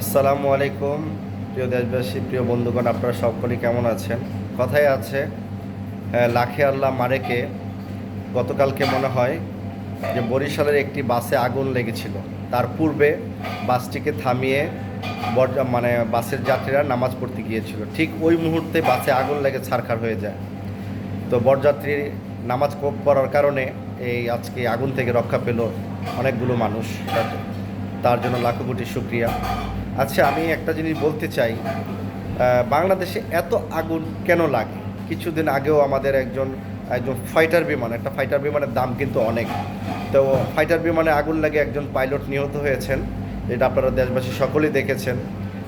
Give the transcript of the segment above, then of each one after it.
আসসালামু আলাইকুম, প্রিয় দেশবাসী, প্রিয় বন্ধুগণ, আপনারা সকলেই কেমন আছেন? কথায় আছে লাখে আল্লাহ মারেকে গতকালকে মনে হয় যে বরিশালের একটি বাসে আগুন লেগেছিল। তার পূর্বে বাসটিকে থামিয়ে মানে বাসের যাত্রীরা নামাজ পড়তে গিয়েছিল। ঠিক ওই মুহূর্তে বাসে আগুন লেগে ছারখার হয়ে যায়। তো বরযাত্রী নামাজ পড়ার কারণে এই আজকে আগুন থেকে রক্ষা পেল অনেকগুলো মানুষ। তার জন্য লাখো কোটি শুক্রিয়া। আচ্ছা আমি একটা জিনিস বলতে চাই। বাংলাদেশে এত আগুন কেন লাগে? কিছুদিন আগেও আমাদের একজন একজন ফাইটার বিমান, একটা ফাইটার বিমানের দাম কিন্তু অনেক। তো ফাইটার বিমানে আগুন লাগে একজন পাইলট নিহত হয়েছেন। যেটা আপনারা দেশবাসী সকলেই দেখেছেন।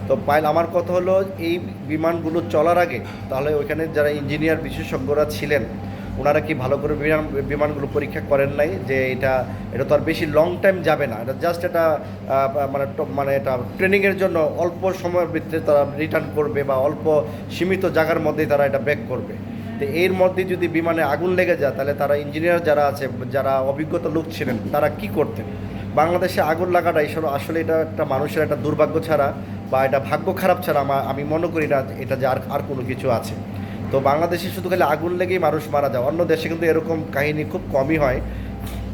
তো পাইল, আমার কথা হলো, এই বিমানগুলো চলার আগে তাহলে ওইখানে যারা ইঞ্জিনিয়ার বিশেষজ্ঞরা ছিলেন ওনারা কি ভালো করে বিমান, বিমানগুলো পরীক্ষা করেন নাই যে এটা এটা তো আর বেশি লং টাইম যাবে না। এটা জাস্ট এটা মানে মানে এটা ট্রেনিংয়ের জন্য অল্প সময়ের ভিতরে তারা রিটার্ন করবে বা অল্প সীমিত জায়গার মধ্যেই তারা এটা ব্যাক করবে। তো এর মধ্যে যদি বিমানে আগুন লেগে যায়, তাহলে তারা ইঞ্জিনিয়ার যারা আছে, যারা অভিজ্ঞতা লোক ছিলেন, তারা কি করতেন? বাংলাদেশে আগুন লাগাটা এইসব আসলে এটা একটা মানুষের একটা দুর্ভাগ্য ছাড়া বা এটা ভাগ্য খারাপ ছাড়া আমি মনে করি না এটা যে আর আর কোনো কিছু আছে। তো বাংলাদেশে শুধু খালি আগুন লেগেই মানুষ মারা যায়, অন্য দেশে কিন্তু এরকম কাহিনী খুব কমই হয়।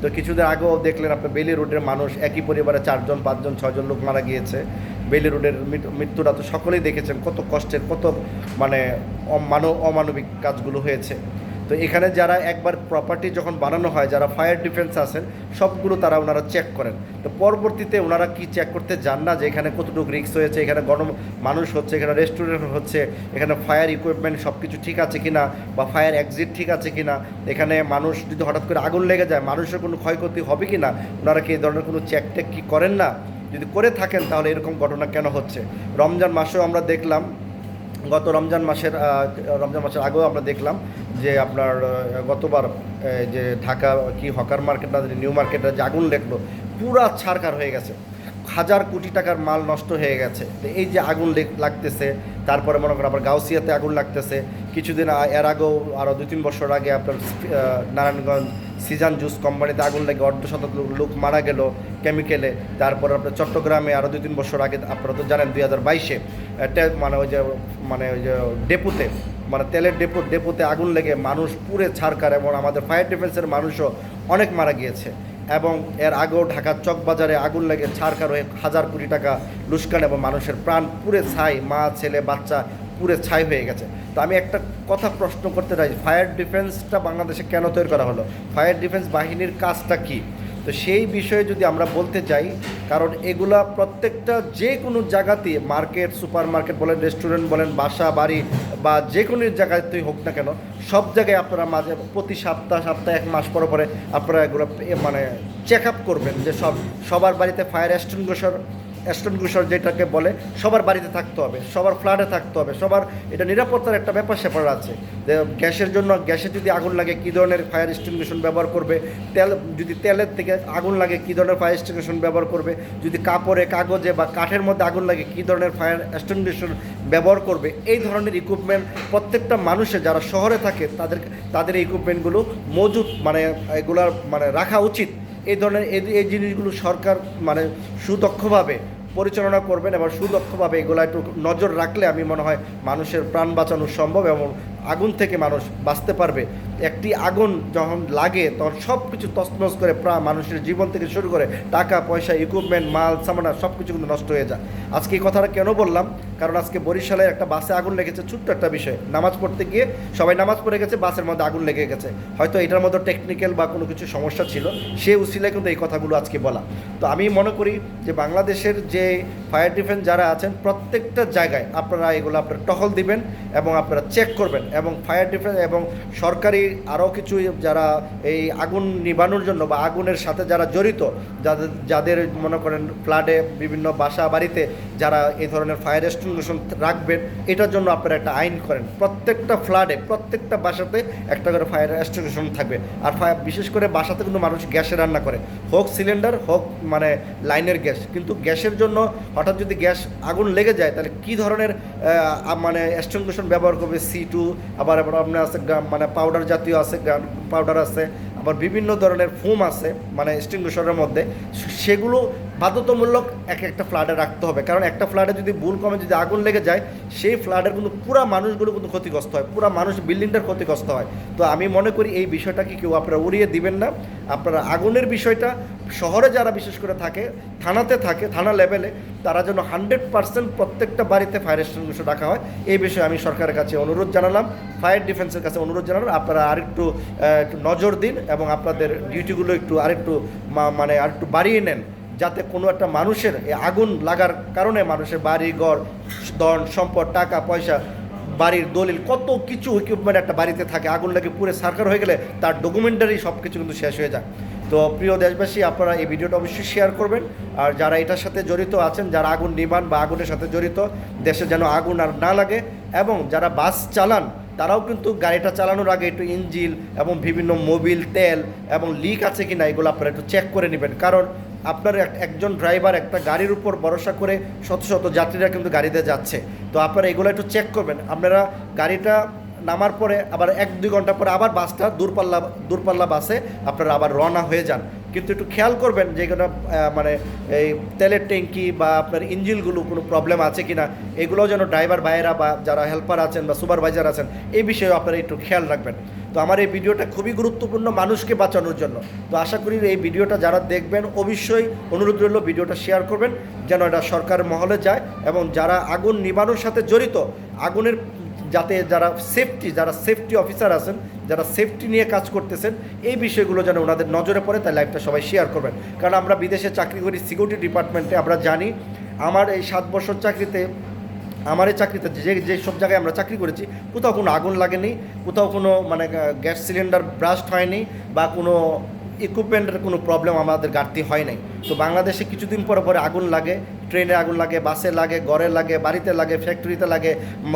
তো কিছুদিন আগেও দেখলেন আপনি বেলি রোডের মানুষ, একই পরিবারে চারজন, পাঁচজন ছজন লোক মারা গিয়েছে। বেলি রোডের মৃত্যু- মৃত্যুটা তো সকলেই দেখেছেন, কত কষ্টের, কত মানে অমানব অমানবিক কাজগুলো হয়েছে। তো এখানে যারা একবার প্রপার্টি যখন বানানো হয়, যারা ফায়ার ডিফেন্স আছেন, সবগুলো তারা ওনারা চেক করেন। তো পরবর্তীতে ওনারা কি চেক করতে যান না, যে এখানে কতটুকু রিক্স হয়েছে, এখানে গণ মানুষ হচ্ছে, এখানে রেস্টুরেন্ট হচ্ছে, এখানে ফায়ার ইকুইপমেন্ট সব কিছু ঠিক আছে কি না বা ফায়ার এক্সিট ঠিক আছে কি না এখানে মানুষ যদি হঠাৎ করে আগুন লেগে যায়, মানুষের কোনো ক্ষয়ক্ষতি হবে কি না ওনারা কি এই ধরনের কোনো চেক টেক কি করেন না? যদি করে থাকেন, তাহলে এরকম ঘটনা কেন হচ্ছে? রমজান মাসেও আমরা দেখলাম গত রমজান মাসের রমজান মাসের আগেও আমরা দেখলাম যে আপনার গতবার যে ঢাকা কি হকার মার্কেট না নিউ মার্কেটে যে আগুন লেগলো, পুরা ছাড়খার হয়ে গেছে। হাজার কোটি টাকার মাল নষ্ট হয়ে গেছে। তো এই যে আগুন লাগতেছে, তারপরে মনে করেন আবার গাউসিয়াতে আগুন লাগতেছে। কিছুদিন এর আগেও আরও দু তিন বছর আগে আপনার নারায়ণগঞ্জ সিজান জুস কোম্পানিতে আগুন লেগে অর্ধশত লোক- লোক মারা গেল কেমিক্যালে। তারপর আপনার চট্টগ্রামে আরও দুই তিন বছর আগে, আপনারা তো জানেন, দুই হাজার বাইশে মানে ওই যে মানে ওই যে ডেপুতে মানে তেলের ডেপো, ডেপোতে আগুন লেগে মানুষ পুরে ছাড়কার এবং আমাদের ফায়ার ডিফেন্সের মানুষও অনেক মারা গিয়েছে। এবং এর আগেও ঢাকার চকবাজারে আগুন লেগে ছাড়কার হয়ে হাজার কোটি টাকা লুস্কান এবং মানুষের প্রাণ পুরে ছাই, মা, ছেলে, বাচ্চা পুরে ছাই হয়ে গেছে। তো আমি একটা কথা প্রশ্ন করতে চাই ফায়ার ডিফেন্সটা বাংলাদেশে কেন তৈরি করা হলো? ফায়ার ডিফেন্স বাহিনীর কাজটা কী? তো সেই বিষয়ে যদি আমরা বলতে চাই কারণ এগুলা প্রত্যেকটা যে কোনো জায়গাতে, মার্কেট সুপার মার্কেট বলেন, রেস্টুরেন্ট বলেন, বাসা, বাড়ি বা যে কোনো জায়গাতেই হোক না কেন, সব জায়গায় আপনারা মাঝে প্রতি সপ্তাহ, সপ্তাহে এক মাস পরে পরে আপনারা এগুলো মানে চেক আপ করবেন যে সব, সবার বাড়িতে ফায়ার এক্সটিংগুইশার এক্সটিংগুইশার যেটাকে বলে, সবার বাড়িতে থাকতে হবে, সবার ফ্ল্যাটে থাকতে হবে, সবার, এটা নিরাপত্তার একটা ব্যাপার স্যাপার আছে। গ্যাসের জন্য, গ্যাসে যদি আগুন লাগে, কী ধরনের ফায়ার এক্সটিংগুইশন ব্যবহার করবে? তেল, যদি তেলের থেকে আগুন লাগে, কী ধরনের ফায়ার এক্সটিংগুইশন ব্যবহার করবে? যদি কাপড়ে, কাগজে বা কাঠের মধ্যে আগুন লাগে, কী ধরনের ফায়ার এক্সটিংগুইশন ব্যবহার করবে? এই ধরনের ইকুইপমেন্ট প্রত্যেকটা মানুষের যারা শহরে থাকে, তাদের তাদের ইকুইপমেন্টগুলো মজুত মানে এগুলার মানে রাখা উচিত। এই ধরনের এই জিনিসগুলো সরকার মানে সুদক্ষভাবে পরিচালনা করবেন এবং সুদক্ষভাবে এগুলো একটু নজর রাখলে আমি মনে হয় মানুষের প্রাণ বাঁচানো সম্ভব এবং আগুন থেকে মানুষ বাঁচতে পারবে। একটি আগুন যখন লাগে, তখন সব কিছু তছনছ করে প্রাণ মানুষের জীবন থেকে শুরু করে টাকা, পয়সা ইকুইপমেন্ট মাল সামানা সব কিছু কিন্তু নষ্ট হয়ে যায়। আজকে এই কথাটা কেন বললাম? কারণ আজকে বরিশালে একটা বাসে আগুন লেগেছে, ছোট্ট একটা বিষয়। নামাজ পড়তে গিয়ে সবাই নামাজ পড়ে গেছে, বাসের মধ্যে আগুন লেগে গেছে। হয়তো এটার মধ্যে টেকনিক্যাল বা কোনো কিছু সমস্যা ছিল, সে উসিলায় কিন্তু এই কথাগুলো আজকে বলা। তো আমি মনে করি যে বাংলাদেশের যে ফায়ার ডিফেন্স যারা আছেন, প্রত্যেকটা জায়গায় আপনারা এগুলো আপনারা টহল দিবেন এবং আপনারা চেক করবেন এবং ফায়ার ডিফেন্স এবং সরকারি আরও কিছু যারা এই আগুন নিবানোর জন্য বা আগুনের সাথে যারা জড়িত, যাদের যাদের মনে করেন ফ্লাডে বিভিন্ন বাসা বাড়িতে যারা এই ধরনের ফায়ার এক্সটিংগুইশন রাখবেন, এটার জন্য আপনারা একটা আইন করেন। প্রত্যেকটা ফ্লাডে, প্রত্যেকটা বাসাতে একটা করে ফায়ার এক্সটিংগুইশন থাকবে। আর ফায়ার বিশেষ করে বাসাতে কিন্তু মানুষ গ্যাসে রান্না করে। হোক সিলিন্ডার, হোক মানে লাইনের গ্যাস। কিন্তু গ্যাসের জন্য হঠাৎ যদি গ্যাস আগুন লেগে যায়, তাহলে কী ধরনের মানে এক্সটিংগুইশন ব্যবহার করবে? সি টু, আবার আবার আপনার আছে মানে পাউডার জাতীয় আছে পাউডার আছে আবার বিভিন্ন ধরনের ফোম আছে মানে এক্সটিংগুইশারের মধ্যে সেগুলো বাধ্যতামূলক এক একটা ফ্ল্যাটে রাখতে হবে। কারণ একটা ফ্ল্যাটে যদি ভুল কমে, যদি আগুন লেগে যায়, সেই ফ্ল্যাটের কিন্তু পুরো মানুষগুলো কিন্তু ক্ষতিগ্রস্ত হয়, পুরো মানুষ বিল্ডিংটার ক্ষতিগ্রস্ত হয়। তো আমি মনে করি এই বিষয়টাকে কেউ আপনারা উড়িয়ে দিবেন না। আপনারা আগুনের বিষয়টা শহরে যারা বিশেষ করে থাকে, থানাতে থাকে, থানা লেভেলে তারা যেন হান্ড্রেড পার্সেন্ট প্রত্যেকটা বাড়িতে ফায়ার এক্সটিংগুইশার রাখা হয়। এই বিষয়ে আমি সরকারের কাছে অনুরোধ জানালাম ফায়ার ডিফেন্সের কাছে অনুরোধ জানালাম। আপনারা আরেকটু নজর দিন এবং আপনাদের ডিউটিগুলো একটু আরেকটু মানে আরেকটু বাড়িয়ে নেন। যাতে কোনো একটা মানুষের আগুন লাগার কারণে মানুষের বাড়ি, ঘর, ধন, সম্পদ, টাকা, পয়সা, বাড়ির দলিল, কত কিছু ইকুইপমেন্ট একটা বাড়িতে থাকে, আগুন লাগে পুরো সার্কার হয়ে গেলে তার ডকুমেন্টারি সব কিছু কিন্তু শেষ হয়ে যায়। তো প্রিয় দেশবাসী, আপনারা এই ভিডিওটা অবশ্যই শেয়ার করবেন। আর যারা এটার সাথে জড়িত আছেন, যারা আগুন নিবান বা আগুনের সাথে জড়িত, দেশে যেন আগুন আর না লাগে, এবং যারা বাস চালান, তারাও কিন্তু গাড়িটা চালানোর আগে একটু ইঞ্জিল এবং বিভিন্ন মোবিল, তেল এবং লিক আছে কি না এগুলো আপনারা একটু চেক করে নেবেন। কারণ আপনার এক- একজন ড্রাইভার একটা গাড়ির উপর ভরসা করে শত শত যাত্রীরা কিন্তু গাড়িতে যাচ্ছে। তো আপনারা এগুলো একটু চেক করবেন। আপনারা গাড়িটা নামার পরে আবার এক, দুই ঘণ্টা পরে আবার বাসটা দূরপাল্লা দূরপাল্লা বাসে আপনারা আবার রওনা হয়ে যান। কিন্তু একটু খেয়াল করবেন যে কোনো মানে এই তেলের ট্যাঙ্কি বা আপনার ইঞ্জিনগুলো কোনো প্রবলেম আছে কিনা এগুলো যেন ড্রাইভার ভাইয়েরা বা যারা হেল্পার আছেন বা সুপারভাইজার আছেন, এই বিষয়ে আপনারা একটু খেয়াল রাখবেন। তো আমার এই ভিডিওটা খুবই গুরুত্বপূর্ণ মানুষকে বাঁচানোর জন্য। তো আশা করি এই ভিডিওটা যারা দেখবেন, অবশ্যই অনুরোধ রইল ভিডিওটা শেয়ার করবেন, যেন এটা সরকার মহলে যায় এবং যারা আগুন নিবানোর সাথে জড়িত, আগুনের যাতে যারা সেফটি যারা সেফটি অফিসার আছেন, যারা সেফটি নিয়ে কাজ করতেছেন, এই বিষয়গুলো যেন ওনাদের নজরে পড়ে, তাই লাইভটা সবাই শেয়ার করবেন। কারণ আমরা বিদেশে চাকরি করি সিকিউরিটি ডিপার্টমেন্টে আমরা জানি, আমার এই সাত বছর চাকরিতে, আমার এই চাকরিতে যে যে সব জায়গায় আমরা চাকরি করেছি, কোথাও কোনো আগুন লাগেনি, কোথাও কোনো মানে গ্যাস সিলিন্ডার ব্রাস্ট হয়নি, বা কোনো ইকুইপমেন্টের কোনো প্রবলেম আমাদের ঘাটতি হয় নাই। তো বাংলাদেশে কিছুদিন পরে পরে আগুন লাগে ট্রেনে আগুন লাগে বাসে লাগে, ঘরে লাগে, বাড়িতে লাগে ফ্যাক্টরিতে লাগে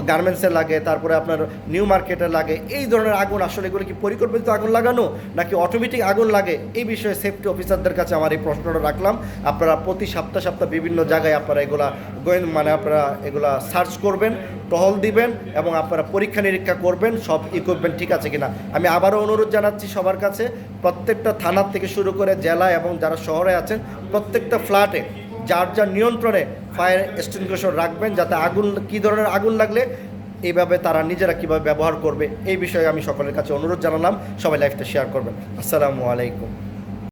গার্মেন্টসে লাগে, তারপরে আপনার নিউ মার্কেটে লাগে, এই ধরনের আগুন আসলে এগুলো কি পরিকল্পিত আগুন লাগানো নাকি অটোমেটিক আগুন লাগে? এই বিষয়ে সেফটি অফিসারদের কাছে আমার এই প্রশ্নটা রাখলাম। আপনারা প্রতি সপ্তাহ সপ্তাহ বিভিন্ন জায়গায় আপনারা এগুলা গোয়েন মানে আপনারা এগুলা সার্চ করবেন, টহল দিবেন এবং আপনারা পরীক্ষা নিরীক্ষা করবেন, সব ইকুইপমেন্ট ঠিক আছে কিনা। আমি আবারও অনুরোধ জানাচ্ছি সবার কাছে, প্রত্যেকটা থানার থেকে শুরু করে জেলা এবং যারা শহরে আছেন প্রত্যেকটা ফ্ল্যাটে যার যার নিয়ন্ত্রণে ফায়ার এক্সটিংগুইশার রাখবেন যাতে আগুন, কী ধরনের আগুন লাগলে এইভাবে তারা নিজেরা কীভাবে ব্যবহার করবে, এই বিষয়ে আমি সকলের কাছে অনুরোধ জানালাম। সবাই লাইফটা শেয়ার করবেন। আসসালামু আলাইকুম।